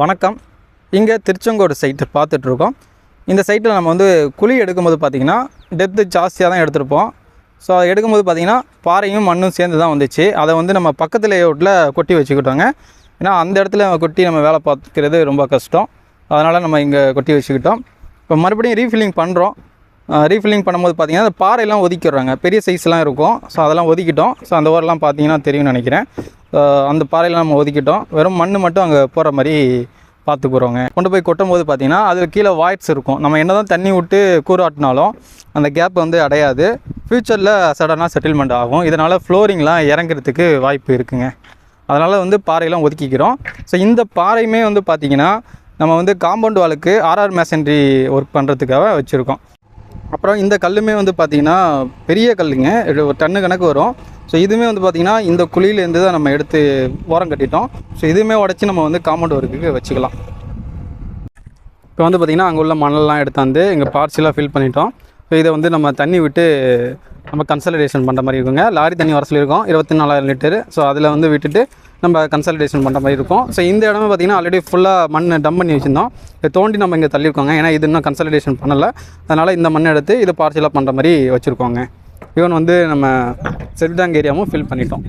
வணக்கம். இங்கே திருச்செங்கோடு சைட்டு பார்த்துட்ருக்கோம். இந்த சைட்டில் நம்ம வந்து குழி எடுக்கும்போது பார்த்திங்கன்னா டெப்த்து ஜாஸ்தியாக தான் எடுத்திருப்போம். ஸோ அதை எடுக்கும்போது பார்த்திங்கன்னா பாறையும் மண்ணும் சேர்ந்து தான் வந்துச்சு. அதை வந்து நம்ம பக்கத்து லேஅவுட்டில் கொட்டி வச்சுக்கிட்டோங்க. ஏன்னா அந்த இடத்துல கொட்டி நம்ம வேலை பார்த்துக்கிறது ரொம்ப கஷ்டம். அதனால் நம்ம இங்கே கொட்டி வச்சுக்கிட்டோம். இப்போ மறுபடியும் ரீஃபில்லிங் பண்ணுறோம் ரீஃபில்லிங் பண்ணும்போது பார்த்திங்கன்னா அந்த பாறையெல்லாம் ஒதுக்கிடுறாங்க பெரிய சைஸ்லாம் இருக்கும். ஸோ அதெல்லாம் ஒதுக்கிட்டோம். ஸோ அந்த ஓரெல்லாம் பார்த்தீங்கன்னா தெரியும்னு நினைக்கிறேன். அந்த பாறையெல்லாம் நம்ம ஒதுக்கிட்டோம். வெறும் மண் மட்டும் அங்கே போகிற மாதிரி பார்த்துக்குறோங்க கொண்டு போய் கொட்டும் போது பார்த்திங்கன்னா அதில் கீழே வாய்ட்ஸ் இருக்கும். நம்ம என்ன தான் தண்ணி விட்டு கூறாட்டினாலும் அந்த கேப் வந்து அடையாது. ஃப்யூச்சரில் சடனாக செட்டில்மெண்ட் ஆகும். இதனால் ஃப்ளோரிங்லாம் இறங்குறதுக்கு வாய்ப்பு இருக்குங்க. அதனால் வந்து பாறையெல்லாம் ஒதுக்கிக்கிறோம். ஸோ இந்த பாறையுமே வந்து பார்த்திங்கன்னா நம்ம வந்து காம்பவுண்ட் வாலுக்கு ஆர்ஆர் மேசன்ட்ரி ஒர்க் பண்ணுறதுக்காக வச்சுருக்கோம். அப்புறம் இந்த கல்லுமே வந்து பார்த்திங்கன்னா பெரிய கல்லுங்க. ஒரு டன்னு கணக்கு வரும். ஸோ இதுவுமே வந்து பார்த்திங்கன்னா இந்த குழியிலேருந்து தான் நம்ம எடுத்து ஓரம் கட்டிட்டோம். ஸோ இதுவுமே உடச்சி நம்ம வந்து காம்பவுண்ட் ஒர்க்குக்கு வச்சுக்கலாம். இப்போ வந்து பார்த்திங்கன்னா அங்கே உள்ள மணல்லாம் எடுத்தாந்து இங்கே பார்ட்ஸ்லாம் ஃபில் பண்ணிட்டோம். ஸோ இதை வந்து நம்ம தண்ணி விட்டு நம்ம கன்சல்டேஷன் பண்ணுற மாதிரி இருக்குங்க. லாரி தண்ணி வர சொல்லியிருக்கோம். இருபத்தி நாலாயிரம் லிட்டரு. ஸோ அதில் வந்து விட்டுட்டு நம்ம கன்சல்டேஷன் பண்ணுற மாதிரி இருக்கும். ஸோ இந்த இடமே பார்த்திங்கன்னா ஆல்ரெடி ஃபுல்லாக மண் டம் பண்ணி வச்சுருந்தோம். இதை தோண்டி நம்ம இங்கே தள்ளியிருக்கோங்க. ஏன்னா இது இன்னும் கன்சல்டேஷன் பண்ணலை. அதனால் இந்த மண் எடுத்து இதை பார்சலாக பண்ணுற மாதிரி வச்சுருக்கோங்க. ஈவன் வந்து நம்ம செல்டாங் ஏரியாவும் ஃபில் பண்ணிட்டோம்.